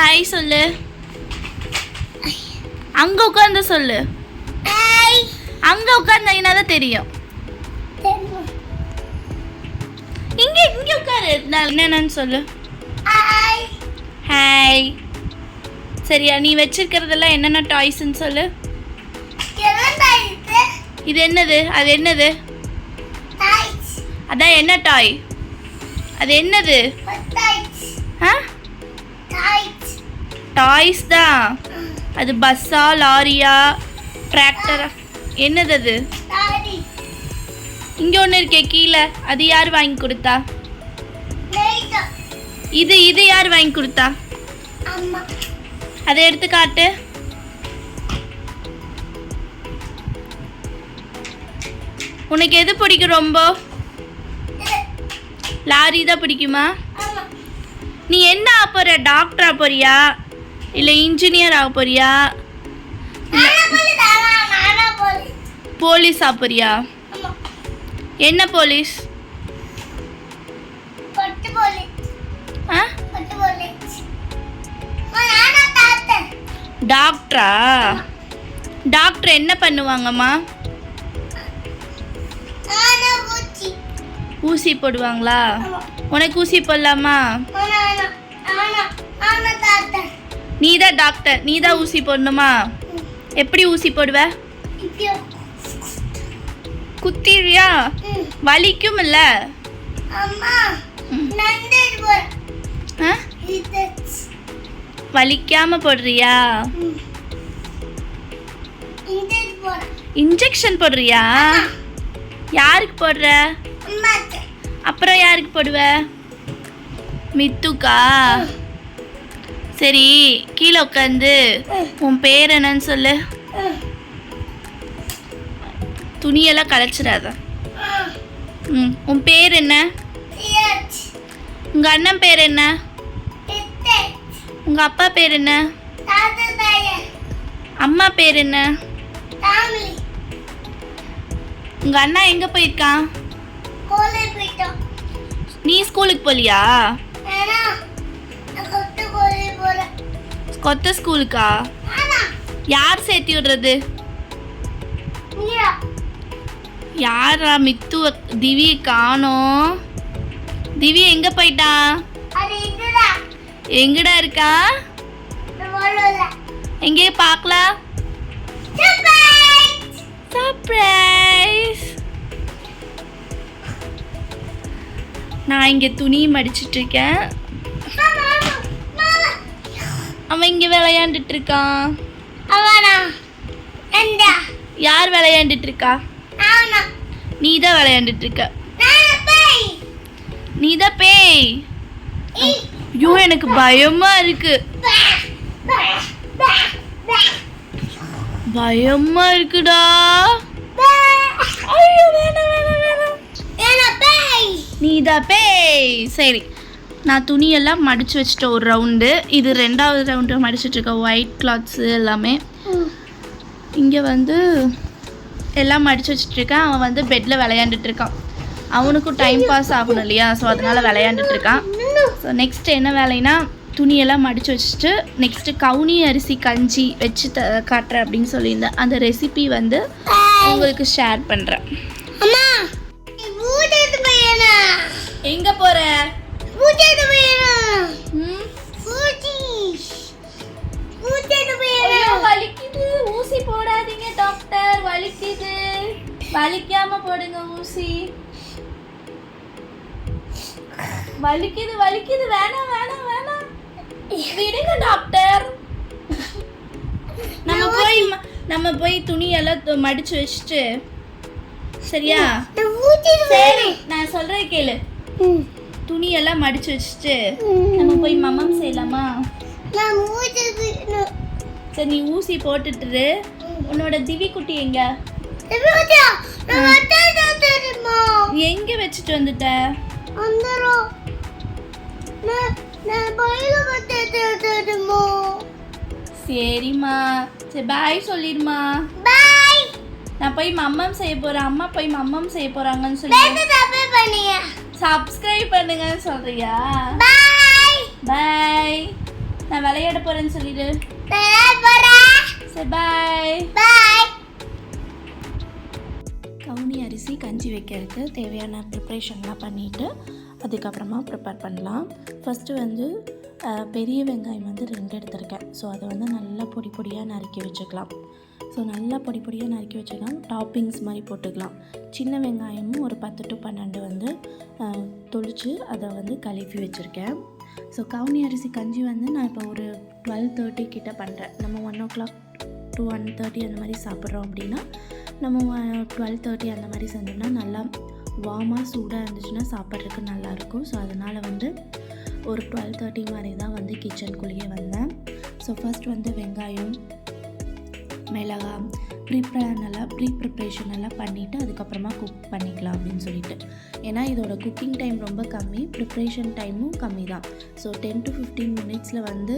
Hi சொல்லு. அங்க உட்கார்ந்து சொல்லு. ஹாய் அங்க உட்கார்ந்தீங்கன்னா தான் தெரியும். இங்க இங்க உட்காரு. என்னன்னு சொல்லு. ஹாய் ஹாய் சரியா நீ வச்சிருக்கிறதெல்லாம் என்னென்ன டாய்ஸ்ன்னு சொல்லு. இது என்னது? அது என்னது? அதான் என்ன டாய் அது என்னது? ஆ? டாய்ஸ் தான் அது பஸ்ஸா லாரியா டிராக்டரா? என்னது அது? இங்க ஒன்று இருக்கே கீழே. அது யார் வாங்கி கொடுத்தா? இது இது யார் வாங்கி கொடுத்தா? அதை எடுத்து காட்டு. உனக்கு எது பிடிக்கும் ரொம்ப? லாரி தான் பிடிக்குமா? நீ என்ன ஆக போற? டாக்டர் போறியா? இல்லை இன்ஜினியர் ஆக போறியா? போலீஸ் ஆக போறியா? என்ன போலீஸ்? டாக்டரா? டாக்டர் என்ன பண்ணுவாங்கம்மா? ஊசி. போடுவாங்களா? உனக்கு ஊசி போடலாமா? நீ தான் டாக்டர் நீ தான் ஊசி போடணுமா? எப்படி ஊசி போடுவ? குத்திடுவியா வலிக்கும் இல்ல வலிக்காம போடுறியா? இன்ஜெக்ஷன் போடுறியா? யாருக்கு போடுற? அப்புறம் யாருக்கு போடுவ? மித்துக்கா? சரி கீழே உட்காந்து உன் பேர் என்னன்னு சொல்லு. துணியெல்லாம் கலைச்சிடாத. ம் உன் பேர் என்ன? Yes. உங்க அண்ணன் பேர் என்ன? It's உங்க அப்பா பேர் என்ன? அம்மா பேர் என்ன? family உங்க அண்ணா எங்க போயிருக்கான்? நீ ஸ்கூலுக்கு போலியா? கொத்த ஸ்கூலுக்கா? யார் சேர்த்தி விடுறது? யாரா மித்து திவி காணோம் திவி எங்க போயிட்டா? எங்கடா இருக்கா? எங்கே பார்க்கல பார்க்கலாம் சர்ப்ரைஸ் நான் இங்கே துணி மடிச்சிட்டு இருக்கேன். அவன் இங்க விளையாண்டுட்டு இருக்கான். அவனா? யார் விளையாண்டுட்டு இருக்கா? நீ தான் விளையாண்டுட்டு இருக்க. நீ தான் பேய். ஐயோ எனக்கு பயமா இருக்கு. பயமா இருக்குடா. நீ தான் பேய். சரி. நான் துணியெல்லாம் மடிச்சு வச்சுட்டேன் ஒரு ரவுண்டு இது ரெண்டாவது ரவுண்டு மடிச்சிட்டு இருக்கேன் ஒயிட் கிளாத்ஸு எல்லாமே. இங்கே வந்து எல்லாம் மடிச்சு வச்சுட்டு இருக்கேன். அவன் வந்து பெட்டில் விளையாண்டுட்டு இருக்கான். அவனுக்கும் டைம் பாஸ் ஆகணும் இல்லையா? ஸோ அதனால் விளையாண்டுட்டு இருக்கான். ஸோ நெக்ஸ்ட் என்ன வேலைனா துணியெல்லாம் மடிச்சு வச்சுட்டு நெக்ஸ்ட்டு கவுனி அரிசி கஞ்சி வச்சு த காட்டுறேன் அப்படின்னு சொல்லியிருந்தேன். அந்த ரெசிபி வந்து உங்களுக்கு ஷேர் பண்ணுறேன் எங்கே போகிற வலிக்குது வலிக்காம போடுங்க ஊசி வலிக்குது வலிக்குது வேணாம் வேணாம் வேணாம் விடுங்க டாக்டர் நம்ம போய் நம்ம போய் துணியெல்லாம் து- மடிச்சு வச்சுட்டு சரியா சரி நான் சொல்றேன் கேளு துணியெல்லாம் மடிச்சு வச்சுட்டு நம்ம போய் மம்மம் செய்யலாமா சரி நீ ஊசி போட்டுட்டுரு உன்னோட திவி குட்டி எங்க எங்க வச்சுட்டு வந்துட்ட? சரிம்மா. சரி பாய் சொல்லிடுமா பாய் நான் போய் மம்மம் செய்ய போறேன். அம்மா போய் மம்மம் செய்ய போறாங்கன்னு சொல்லி. சப்ஸ்கிரைப் பண்ணுங்கன்னு சொல்றியா? பாய் பாய் நான் விளையாட போறேன்னு சொல்லிடு. சரி பாய் பாய் கவுனி அரிசி கஞ்சி வைக்கிறதுக்கு தேவையான ப்ரிப்ரேஷன்லாம் பண்ணிவிட்டு அதுக்கப்புறமா ப்ரிப்பேர் பண்ணலாம். ஃபஸ்ட்டு வந்து பெரிய வெங்காயம் வந்து ரெண்டு எடுத்திருக்கேன். ஸோ அதை வந்து நல்லா பொடி பொடியாக நறுக்கி வச்சுக்கலாம். ஸோ நல்லா பொடி பொடியாக நறுக்கி வச்சுக்கலாம். டாப்பிங்ஸ் மாதிரி போட்டுக்கலாம். சின்ன வெங்காயமும் ஒரு பத்து டு பன்னெண்டு வந்து தொளித்து அதை வந்து கழுவி வச்சுருக்கேன். ஸோ கவுனி அரிசி கஞ்சி வந்து நான் இப்போ ஒரு டுவெல் தேர்ட்டி கிட்டே பண்ணுறேன் நம்ம one o'clock two one thirty அந்த மாதிரி சாப்பிட்றோம் அப்படின்னா நம்ம டுவெல் தேர்ட்டி அந்த மாதிரி செஞ்சோம்னா நல்லா வார்மாக சூடாக இருந்துச்சுன்னா சாப்பிட்றதுக்கு நல்லாயிருக்கும். ஸோ அதனால் வந்து ஒரு டுவெல் தேர்ட்டி மாதிரி தான் வந்து கிச்சனுக்குள்ளேயே வந்தேன். ஸோ ஃபர்ஸ்ட் வந்து வெங்காயம் மிளகாய் ப்ரீப்ளான் எல்லாம் ப்ரீ ப்ரிப்ரேஷன் எல்லாம் பண்ணிவிட்டு அதுக்கப்புறமா குக் பண்ணிக்கலாம் அப்படின்னு சொல்லிட்டு. ஏன்னா இதோட குக்கிங் டைம் ரொம்ப கம்மி ப்ரிப்ரேஷன் டைமும் கம்மி தான். ஸோ டென் டு ஃபிஃப்டீன் மினிட்ஸில் வந்து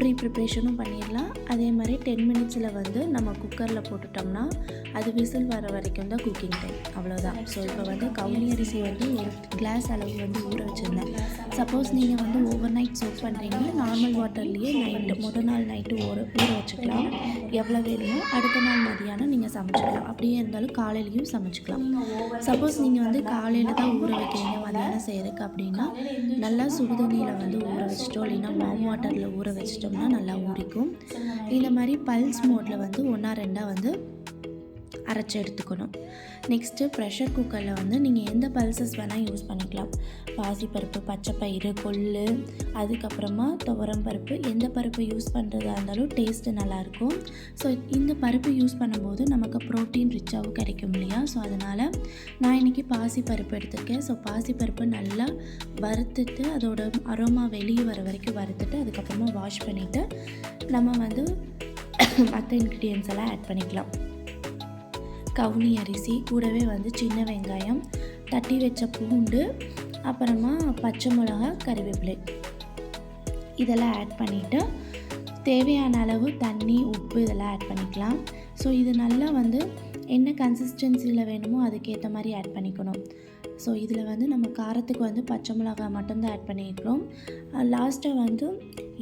ப்ரீ ப்ரிப்ரேஷனும் பண்ணிடலாம். அதே மாதிரி டென் மினிட்ஸில் வந்து நம்ம குக்கரில் போட்டுட்டோம்னா அது விசில் வர வரைக்கும் தான் குக்கிங் டைம் அவ்வளோதான் ஸோ இப்போ வந்து கவுனி அரிசி வந்து ஒரு கிளாஸ் அளவு வந்து ஊற வச்சுருந்தேன். சப்போஸ் நீங்கள் வந்து ஓவர் நைட் சோப் பண்ணுறீங்கன்னா நார்மல் வாட்டர்லேயே நைட்டு முதல் நாள் நைட்டு ஊற ஊற வச்சுக்கலாம். எவ்வளோ வேணுமோ அடுத்த நாள் மதியானம் நீங்கள் சமைச்சிக்கலாம். அப்படியே இருந்தாலும் காலையிலையும் சமைச்சிக்கலாம். சப்போஸ் நீங்கள் வந்து காலையில் தான் ஊற வைக்கிறீங்க மதியானம் செய்கிறதுக்கு அப்படின்னா நல்லா சுடுதண்ணியில் வந்து ஊற வச்சிட்டோம் இல்லைன்னா வார்ம் வாட்டரில் ஊற வச்சிட்டோம்னா நல்லா ஊறிக்கும். இந்த மாதிரி பல்ஸ் மோட்டில் வந்து ஒன்றா ரெண்டாக வந்து அரைச்சி எடுத்துக்கணும். நெக்ஸ்ட்டு ப்ரெஷர் குக்கரில் வந்து நீங்கள் எந்த பல்சஸ் வேணால் யூஸ் பண்ணிக்கலாம். பாசிப்பருப்பு பச்சைப்பயிறு கொள்ளு அதுக்கப்புறமா துவரம் பருப்பு. எந்த பருப்பு யூஸ் பண்ணுறதா இருந்தாலும் டேஸ்ட்டு நல்லாயிருக்கும். ஸோ இந்த பருப்பு யூஸ் பண்ணும்போது நமக்கு ப்ரோட்டீன் ரிச்சாகவும் கிடைக்கும் இல்லையா? ஸோ அதனால் நான் இன்றைக்கி பாசிப்பருப்பு எடுத்திருக்கேன். ஸோ பாசிப்பருப்பு நல்லா வறுத்துட்டு அதோட அரோமா வெளியே வர வரைக்கும் வறுத்துட்டு அதுக்கப்புறமா வாஷ் பண்ணிவிட்டு நம்ம வந்து மற்ற இன்க்ரீடியன்ஸ் எல்லாம் ஆட் பண்ணிக்கலாம். கவுனி அரிசி கூடவே வந்து சின்ன வெங்காயம் தட்டி வச்ச பூண்டு அப்புறமா பச்சை மிளகா கறிவேப்பிலை இதெல்லாம் ஆட் பண்ணிவிட்டு தேவையான அளவு தண்ணி உப்பு இதெல்லாம் ஆட் பண்ணிக்கலாம். ஸோ இது நல்லா வந்து என்ன கன்சிஸ்டன்சியில் வேணுமோ அதுக்கேற்ற மாதிரி ஆட் பண்ணிக்கணும். ஸோ இதில் வந்து நம்ம காரத்துக்கு வந்து பச்சை மிளகாய் மட்டும்தான் ஆட் பண்ணியிருக்கிறோம். லாஸ்ட்டாக வந்து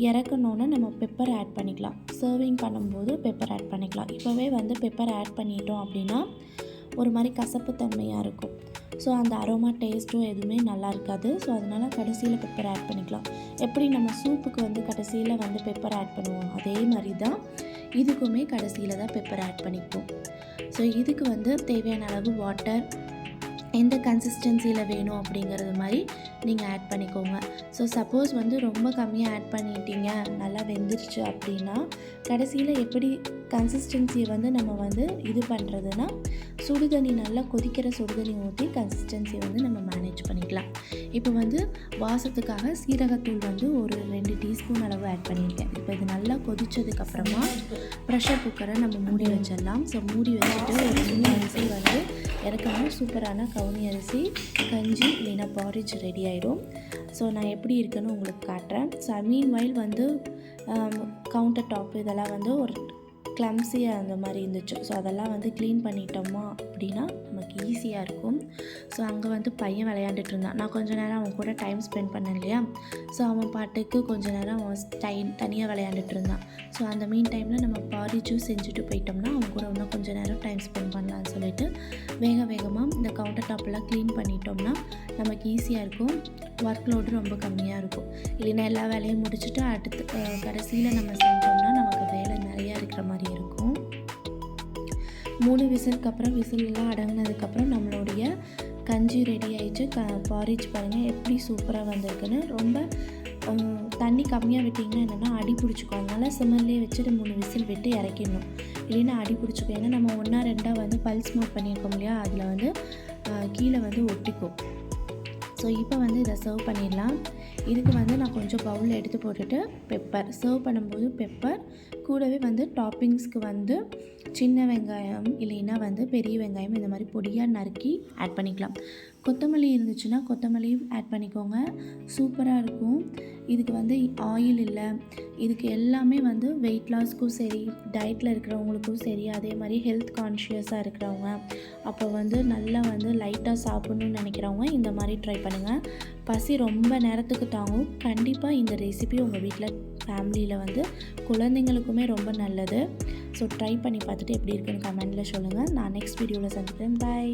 இறக்கணுன்னு நம்ம பெப்பர் ஆட் பண்ணிக்கலாம். சர்விங் பண்ணும்போது பெப்பர் ஆட் பண்ணிக்கலாம். இப்போவே வந்து பெப்பர் ஆட் பண்ணிட்டோம் அப்படின்னா ஒரு மாதிரி கசப்பு தன்மையாக இருக்கும். ஸோ அந்த அரோமா டேஸ்ட்டும் எதுவுமே நல்லா இருக்காது. ஸோ அதனால் கடைசியில் பெப்பர் ஆட் பண்ணிக்கலாம். எப்படி நம்ம சூப்புக்கு வந்து கடைசியில் வந்து பெப்பர் ஆட் பண்ணுவோம்? அதே மாதிரி தான் இதுக்குமே கடைசியில் தான் பெப்பர் ஆட் பண்ணிப்போம். ஸோ இதுக்கு வந்து தேவையான அளவு வாட்டர் எந்த கன்சிஸ்டன்சியில் வேணும் அப்படிங்கிறது மாதிரி நீங்கள் ஆட் பண்ணிக்கோங்க. ஸோ சப்போஸ் வந்து ரொம்ப கம்மியாக ஆட் பண்ணிட்டீங்க நல்லா வெந்துருச்சு அப்படின்னா கடைசியில் எப்படி கன்சிஸ்டன்சியை வந்து நம்ம வந்து இது பண்ணுறதுன்னா சுடுதண்ணி நல்லா கொதிக்கிற சுடுதண்ணி ஊற்றி கன்சிஸ்டன்சியை வந்து நம்ம மேனேஜ் பண்ணிக்கலாம். இப்போ வந்து வாசத்துக்காக சீரகத்தூள் வந்து ஒரு ரெண்டு டீஸ்பூன் அளவு ஆட் பண்ணியிருக்கேன். இப்போ இது நல்லா கொதித்ததுக்கப்புறமா ப்ரெஷர் குக்கரை நம்ம மூடி வச்சிடலாம். ஸோ மூடி வச்சுட்டு ஒரு மூணு வந்து இறக்கணும் சூப்பரான கவுனி அரிசி கஞ்சி இல்லைன்னா பாரிஜ் ரெடி ஆயிடும். ஸோ நான் எப்படி இருக்குன்னு உங்களுக்கு காட்டுறேன். ஸோ மீன் வயல் வந்து um, கவுண்டர் டாப் இதெல்லாம் வந்து ஒரு கிளம்ஸியாக அந்த மாதிரி இருந்துச்சு. ஸோ அதெல்லாம் வந்து க்ளீன் பண்ணிட்டோமா அப்படின்னா நமக்கு ஈஸியாக இருக்கும். ஸோ அங்கே வந்து பையன் விளையாண்டுட்டு இருந்தான். நான் கொஞ்ச நேரம் அவன் கூட டைம் ஸ்பெண்ட் பண்ணேன் இல்லையா? ஸோ அவன் பாட்டுக்கு கொஞ்சம் நேரம் அவன் டைம் தனியாக விளையாண்டுட்டு இருந்தான். ஸோ அந்த மீன் டைமில் நம்ம பாரிஜும் செஞ்சுட்டு போயிட்டோம்னா அவன் கூட இன்னும் கொஞ்சம் நேரம் டைம் ஸ்பெண்ட் பண்ணலாம்னு சொல்லிட்டு வேக வேகமாக இந்த கவுண்டர் டாப்லாம் க்ளீன் பண்ணிட்டோம்னா நமக்கு ஈஸியாக இருக்கும். ஒர்க் லோடு ரொம்ப கம்மியாக இருக்கும். இல்லைன்னா எல்லா வேலையும் முடிச்சுட்டு அடுத்து கடைசியில் நம்ம செஞ்சோம்னா நிறையா இருக்கிற மாதிரி இருக்கும். மூணு விசிலுக்கு அப்புறம் விசிலெலாம் அடங்கினதுக்கப்புறம் நம்மளுடைய கஞ்சி ரெடி ஆயிடுச்சு க பாரிஜ் பாருங்கள் எப்படி சூப்பராக வந்திருக்குன்னு ரொம்ப தண்ணி கம்மியாக விட்டிங்கன்னா என்னென்னா அடி பிடிச்சிக்கும். அதனால் சிம்மல்லே வச்சுட்டு மூணு விசில் விட்டு இறக்கிடணும். இல்லைன்னா அடி பிடிச்சிக்கும். ஏன்னா நம்ம ஒன்றா ரெண்டாக வந்து பல்ஸ் மோட் பண்ணியிருக்கோம் இல்லையா? அதில் வந்து கீழே வந்து ஒட்டிக்கும். ஸோ இப்போ வந்து இதை சர்வ் பண்ணிடலாம். இதுக்கு வந்து நான் கொஞ்சம் பவுலில் எடுத்து போட்டுட்டு பெப்பர் சர்வ் பண்ணும்போது பெப்பர் கூடவே வந்து டாப்பிங்ஸ்க்கு வந்து சின்ன வெங்காயம் இல்லைன்னா வந்து பெரிய வெங்காயம் இந்த மாதிரி பொடியாக நறுக்கி ஆட் பண்ணிக்கலாம். கொத்தமல்லி இருந்துச்சுன்னா கொத்தமல்லியும் ஆட் பண்ணிக்கோங்க. சூப்பராக இருக்கும். இதுக்கு வந்து ஆயில் இல்லை. இதுக்கு எல்லாமே வந்து வெயிட் லாஸ்க்கும் சரி டயட்டில் இருக்கிறவங்களுக்கும் சரி அதே மாதிரி ஹெல்த் கான்ஷியஸாக இருக்கிறவங்க அப்போ வந்து நல்லா வந்து லைட்டாக சாப்பிட்ணுன்னு நினைக்கிறவங்க இந்த மாதிரி ட்ரை பண்ணுங்கள் பசி ரொம்ப நேரத்துக்கு தாங்கும். கண்டிப்பாக இந்த ரெசிபி உங்கள் வீட்டில் ஃபேமிலியில் வந்து குழந்தைங்களுக்குமே ரொம்ப நல்லது. ஸோ ட்ரை பண்ணி பார்த்துட்டு எப்படி இருக்குன்னு கமெண்டில் சொல்லுங்கள் நான் நெக்ஸ்ட் வீடியோவில் சந்திக்கிறேன். பை